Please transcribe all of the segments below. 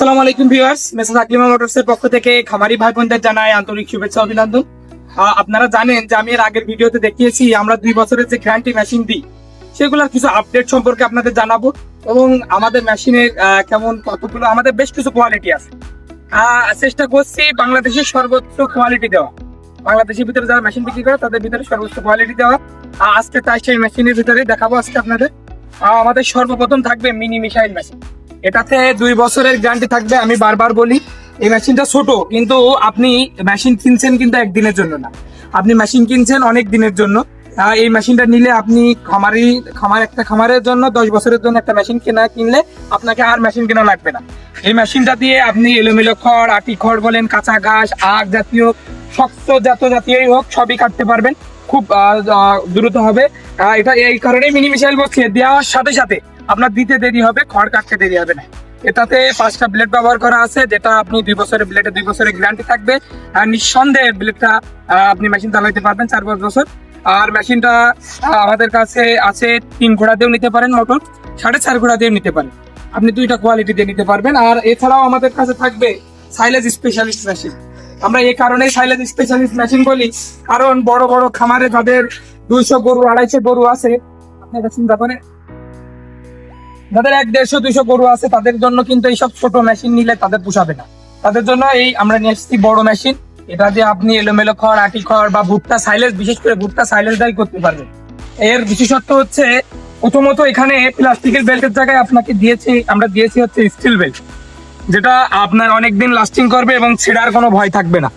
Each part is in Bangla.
আসসালামু আলাইকুম ভিউয়ার্স মেসেজ আকলিমা মোটরসের পক্ষ থেকে খামারি ভাই বোনদের জানাই আন্তরিক শুভেচ্ছা অভিনন্দন। আপনারা জানেন যে আমি এর আগের ভিডিওতে দেখিয়েছি, আমরা দুই বছরের যে গ্যারান্টি মেশিন দিই, সেগুলোর কিছু আপডেট সম্পর্কে আপনাদের জানাব এবং আমাদের মেশিনের কেমন কতগুলো, আমাদের বেশ কিছু কোয়ালিটি আছে। চেষ্টা করছি বাংলাদেশের সর্বোচ্চ কোয়ালিটি দেওয়া। বাংলাদেশের ভিতরে যারা মেশিন বিক্রি করে, তাদের ভিতরে সর্বোচ্চ কোয়ালিটি দেওয়া। আজকে তাই সেই মেশিনের ভিতরে দেখাবো আজকে আপনাদের। আমাদের সর্বপ্রথম থাকবে মিনি মিসাইল মেশিন। এটাতে দুই বছরের গ্যারান্টি থাকবে, আমি বারবার বলি, এই মেশিনটা ছোট, কিন্তু আপনি মেশিন কিনছেন কিন্তু একদিনের জন্য না। আপনি মেশিন কিনছেন অনেক দিনের জন্য। এই মেশিনটা নিলে আপনি খামারি, খামার একটা খামারের জন্য দশ বছরের জন্য একটা মেশিন কেনা, কিনলে আপনাকে আর মেশিন কেনা লাগবে না। এই মেশিনটা দিয়ে আপনি এলোমেলো খড়, আটি খড় বলেন, কাঁচা ঘাস আগ জাতীয়, শক্ত জাত জাতীয়ই হোক, সবই কাটতে পারবেন। খুব দ্রুত হবে। এটা এই কারণে মিনি মিশাইল বলছি দেওয়ার সাথে সাথে আপনার দিতে দেরি হবে, খড় কাটতে দেরি হবে না। এটাতে পাঁচটা ব্লেড ব্যবহার করা আছে, যেটা আপনি দুই বছরের ব্লেডে দুই বছরের গ্যারান্টি থাকবে। আর নিঃসন্দেহে ব্লেডটা আপনি মেশিন চালাইতে পারবেন চার পাঁচ বছর। আর মেশিনটা আমাদের কাছে আছে, তিন ঘোড়া দিয়েও নিতে পারেন মোটর, সাড়ে চার ঘোড়া দিয়েও নিতে পারেন। আপনি দুইটা কোয়ালিটি দিয়ে নিতে পারবেন। আর এছাড়াও আমাদের কাছে থাকবে সাইলেজ স্পেশালিস্ট মেশিন আমরা এই কারণে সাইলেজ স্পেশালিস্ট মেশিন বলি। কারণ বড় বড় খামারে যাদের দুইশো গরু, আড়াইশো গরু আছে, আপনারা করেন যাদের এক দেড়শো, দুইশো গরু আছে, তাদের জন্য কিন্তু এইসব ছোট মেশিন নিলে তাদের পোষাবে না। তাদের জন্য এই আমরা নিয়ে এসেছি বড় মেশিন এটা দিয়ে আপনি এলোমেলো খড়, আটি খড় বা ভুট্টা সাইলেজ বিশেষ করে ভুট্টা সাইলেজ দাই করতে পারবেন। এর বিশেষত্ব হচ্ছে, প্রথমত এখানে প্লাস্টিকের বেল্টের জায়গায় আপনাকে দিয়েছি, আমরা দিয়েছি হচ্ছে স্টিল বেল্ট যেটা আপনার অনেক দিন লাস্টিং করবে এবং ছেঁড়ার কোনো ভয় থাকবে না।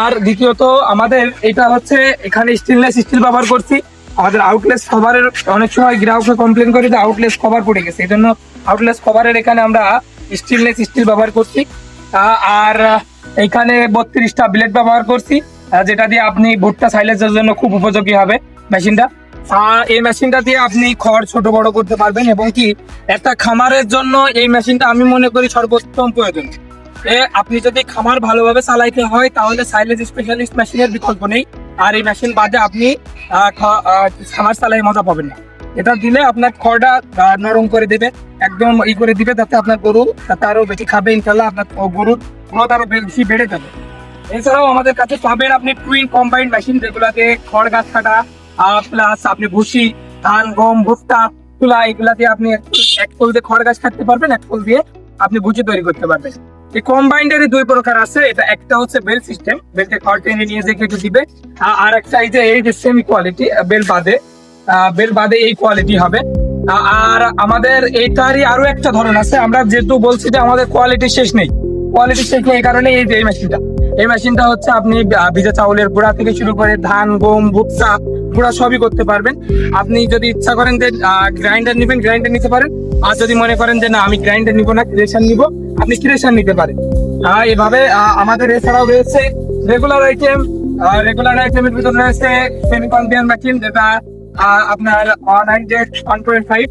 আর দ্বিতীয়ত আমাদের এটা হচ্ছে, এখানে স্টেনলেস স্টিল ব্যবহার করছি। আমাদের আউটলেস কভারের অনেক সময় গ্রাহকরা কমপ্লেন করে যে আউটলেস কভার পড়ে গেছে। এই জন্য আউটলেস কভারের এখানে আমরা স্টেনলেস স্টিল ব্যবহার করছি। আর এখানে বত্রিশটা ব্লেড ব্যবহার করছি যেটা দিয়ে আপনি ভুট্টা সাইলেজের জন্য খুব উপযোগী হবে মেশিনটা এই মেশিনটা দিয়ে আপনি খড় ছোট বড় করতে পারবেন এবং কি একটা খামারের জন্য এই মেশিনটা আমি মনে করি সর্বোত্তম প্রয়োজন। আপনি যদি খামার ভালোভাবে চালাইতে হয়, তাহলে সাইলেজ স্পেশালিস্ট মেশিনের বিকল্প নেই। আর এই মেশিন বাদে আপনি খামার চালাই মজা পাবেন না। এটা দিলে আপনার খড়টা নরম করে দেবে, একদম ই করে দিবে যাতে আপনার গরু যাতে আরও বেশি খাবে ইনশাল্লাহ আপনার গরুর গ্রোথ আরও বেশি বেড়ে যাবে। এছাড়াও আমাদের কাছে পাবেন আপনি টুইন কম্বাইন্ড মেশিন যেগুলাতে খড়, গাছ কাটা প্লাস আপনি ভুসি, ধান, গম, ভুট্টা, তুলা এগুলা দিয়ে আপনি এক- এক ফুল দিয়ে খড়, গাছ কাটতে পারবেন, এক ফুল দিয়ে আপনি ভুসি তৈরি করতে পারবেন। এই কম্বাইন্ডের দুই প্রকার আছে। এটা একটা হচ্ছে বেল সিস্টেম বেলকে খড় টেনে নিয়ে যে কেটে দিবে। আর একটা এই যে এই যে সেমি কোয়ালিটি বেল বাদে বেল বাদে এই কোয়ালিটি হবে। আর আমাদের এইটারই আরও একটা ধরন আছে। আমরা যেহেতু বলছি যে আমাদের কোয়ালিটি শেষ নেই কোয়ালিটি শেষ নেই কারণে এই যে এই মেশিনটা এই মেশিনটা হচ্ছে আপনি ভিজা চাউলের গুঁড়া থেকে শুরু করে ধান, গম, ভুট্টা, গুঁড়া সবই করতে পারবেন। আপনি যদি ইচ্ছা করেন যে গ্রাইন্ডার নিবেন গ্রাইন্ডার নিতে পারেন। আর যদি মনে করেন যে না, আমি গ্রাইন্ডার নিব না ক্রেশন নিব, আপনি ক্রেশন নিতে পারেন। এভাবে আমাদের এছাড়াও রয়েছে রেগুলার আইটেম রেগুলার আইটেমের ভিতরে রয়েছে সেমি কনভিয়ান মেশিন যেটা আপনার one hundred one point five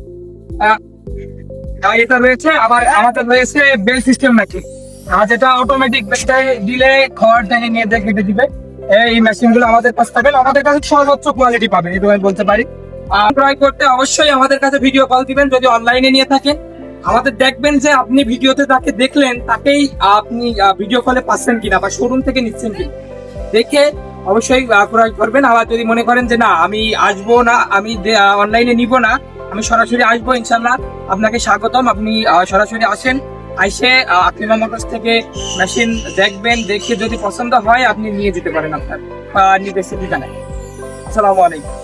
এটা রয়েছে আবার আমাদের রয়েছে বেল সিস্টেম মেশিন যেটা অটোমেটিক বেলটাই দিলে খড় টেনে নিয়ে কেটে দিবে। এই মেশিনগুলো আমাদের কাছে পাবেন আমাদের কাছে সর্বোচ্চ কোয়ালিটি পাবে এটা আমি বলতে পারি। ক্রয় করতে অবশ্যই আমাদের কাছে ভিডিও কল দিবেন যদি অনলাইনে নিয়ে থাকেন। আমাদের দেখবেন যে আপনি ভিডিওতে তাকে দেখলেন তাকেই আপনি ভিডিও কলে পাচ্ছেন কিনা বা শোরুম থেকে নিচ্ছেন কিনা। দেখে অবশ্যই ক্রয় করবেন। আবার যদি মনে করেন যে না আমি আসব না আমি অনলাইনে নিব না আমি সরাসরি আসব ইনশাল্লাহ আপনাকে স্বাগতম। আপনি সরাসরি আসেন আইসে আকলিমা মোটরস থেকে মেশিন দেখবেন দেখে যদি পছন্দ হয় আপনি নিয়ে যেতে পারেন আপনার আহ, নির্দেশিত ঠিকানায় আসসালামু আলাইকুম।